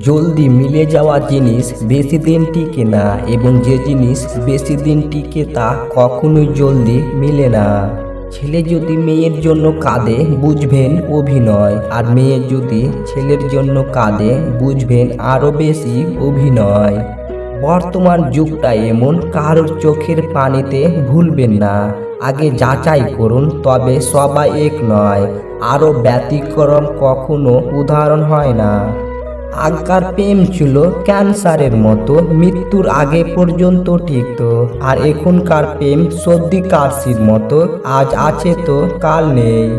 জলদি মিলে যাওয়া জিনিস বেশি দিন টিকে না এবং যে জিনিস বেশি দিন টিকে তা কখনোই জলদি মিলে না। ছেলে যদি মেয়ের জন্য কাঁদে, বুঝবেন অভিনয়। আর মেয়ে যদি ছেলের জন্য কাঁদে, বুঝবেন আরও বেশি অভিনয়। বর্তমান যুগটা এমন, কারোর চোখের পানিতে ভুলবেন না। আগে যাচাই করুন, তবে সবাই এক নয়। আরও ব্যতিক্রম কখনো উদাহরণ হয় না। আগকার প্রেম ছিল ক্যান্সারের মতো, মৃত্যুর আগে পর্যন্ত টিকত আর এখনকার প্রেম সর্দি কাশির মতো, আজ আছে তো, কাল নেই।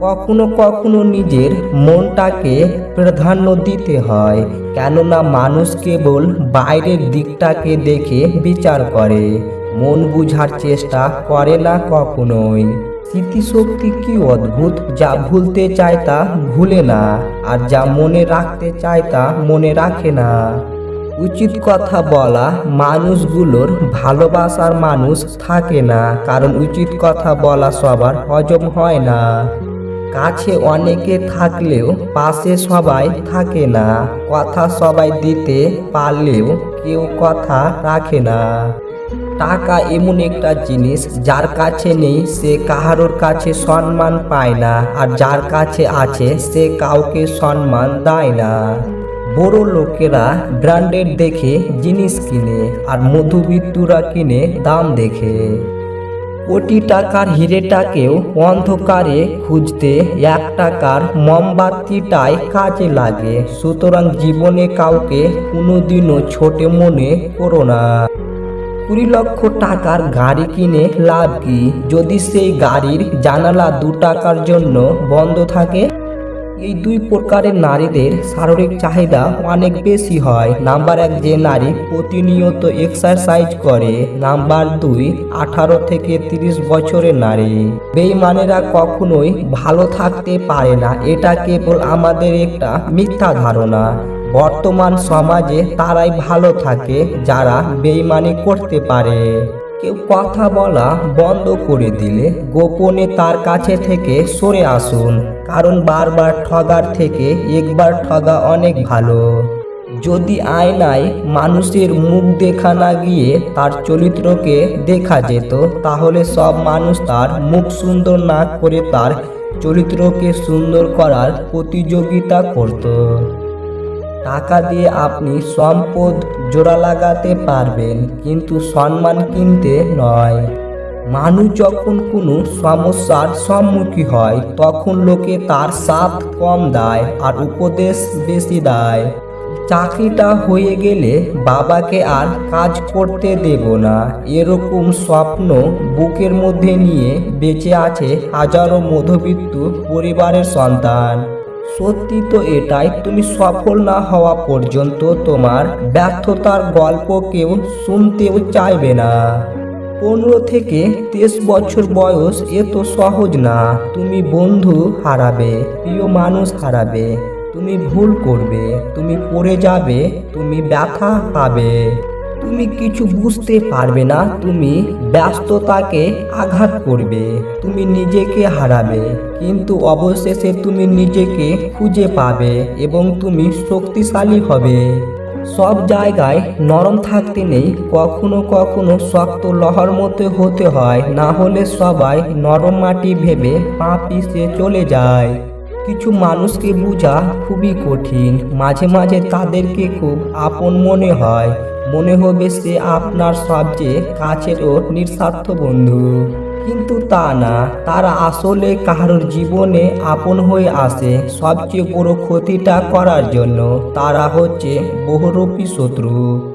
কখনো কখনো নিজের মনটাকে প্রাধান্য দিতে হয়, কেননা মানুষ কেবল বাইরের দিকটাকে দেখে বিচার করে, মন বুঝার চেষ্টা করে না কখনোই। স্মৃতিশক্তি কি অদ্ভুত? যা ভুলতে চায় তা ভুলে না, আর যা মনে রাখতে চায় তা মনে রাখে না। উচিত কথা বলা, মানুষগুলোর ভালোবাসার মানুষ থাকে না, কারণ উচিত কথা বলা সবার হজম হয় না। কাছে অনেকে থাকলেও পাশে সবাই থাকে না, কথা সবাই দিতে পারলেও কেউ কথা রাখে না। টাকা এমন একটা জিনিস যার কাছে নেই, সে কাহারোর কাছে সম্মান পায় না, আর যার কাছে আছে, সে কাউকে সম্মান দেয় না। বড় লোকেরা ব্র্যান্ডেড দেখে জিনিস কিনে, আর মধুবিত্তুরা কিনে দাম দেখে। কোটি টাকার হিরেটাকেও অন্ধকারে খুঁজতে এক টাকার মোমবাতিটাই কাজে লাগে, সুতরাং জীবনে কাউকে কোনোদিনও ছোটে মনে করো না। কুড়ি লক্ষ টাকার গাড়ি কিনে লাভ কি? যদি সেই গাড়ির জানালা দু টাকার জন্য বন্ধ থাকে? এই দুই প্রকারের নারীদের শারীরিক চাহিদা অনেক বেশি হয়। নাম্বার এক, যে নারী প্রতিনিয়ত এক্সারসাইজ করে। নাম্বার দুই, আঠারো থেকে তিরিশ বছরের নারী। বেইমানেরা কখনোই ভালো থাকতে পারে না। এটা কেবল আমাদের একটা মিথ্যা ধারণা। বর্তমান সমাজে তারাই ভালো থাকে, যারা বেইমানি করতে পারে। কেউ কথা বলা বন্ধ করে দিলে গোপনে তার কাছে থেকে সরে আসুন, কারণ বারবার ঠগার থেকে একবার ঠগা অনেক ভালো। যদি আয়নায় মানুষের মুখ দেখা না গিয়ে তার চরিত্রকে দেখা যেত, তাহলে সব মানুষ তার মুখ সুন্দর না করে তার চরিত্রকে সুন্দর করার প্রতিযোগিতা করত। টাকা দিয়ে আপনি সম্পদ জোড়া লাগাতে পারবেন, কিন্তু সম্মান কিনতে নয়। মানুষ যখন কোনো সমস্যার সম্মুখীন হয়, তখন লোকে তার সাথ কম দেয় আর উপদেশ বেশি দেয়। চাকরিটা হয়ে গেলে বাবাকে আর কাজ করতে দেব না। এরকম স্বপ্ন বুকের মধ্যে নিয়ে বেঁচে আছে হাজারো মধ্যবিত্ত পরিবারের সন্তান। সত্যি তো এটাই, তুমি সফল না হওয়া পর্যন্ত তোমার ব্যর্থতার গল্প কেউ শুনতেও চাইবে না। পনেরো থেকে তেইশ বছর বয়স এ তো সহজ না, তুমি বন্ধু হারাবে, প্রিয় মানুষ হারাবে, তুমি ভুল করবে, তুমি পড়ে যাবে, তুমি ব্যথা পাবে। তুমি কিছু বুঝতে পারবে না, তুমি ব্যস্ততাকে আঘাত করবে, তুমি নিজেকে হারাবে, কিন্তু অবশেষে তুমি নিজেকে খুঁজে পাবে এবং তুমি শক্তিশালী হবে। সব জায়গায় নরম থাকতে নেই, কখনো কখনো শক্ত লহর মতো হতে হয়, না হলে সবাই নরম মাটি ভেবে পা পিছিয়ে চলে যায়। কিছু মানুষকে বোঝা খুবই কঠিন, মাঝে মাঝে তাদেরকে খুব আপন মনে হয়। মনে হবে সে আপনার সবচেয়ে কাছের ও নিঃস্বার্থ বন্ধু। কিন্তু তা না, তারা আসলে কারোর জীবনে আপন হয়ে আসে। সবচেয়ে বড় ক্ষতিটা করার জন্য তারা হচ্ছে বহুরূপী শত্রু।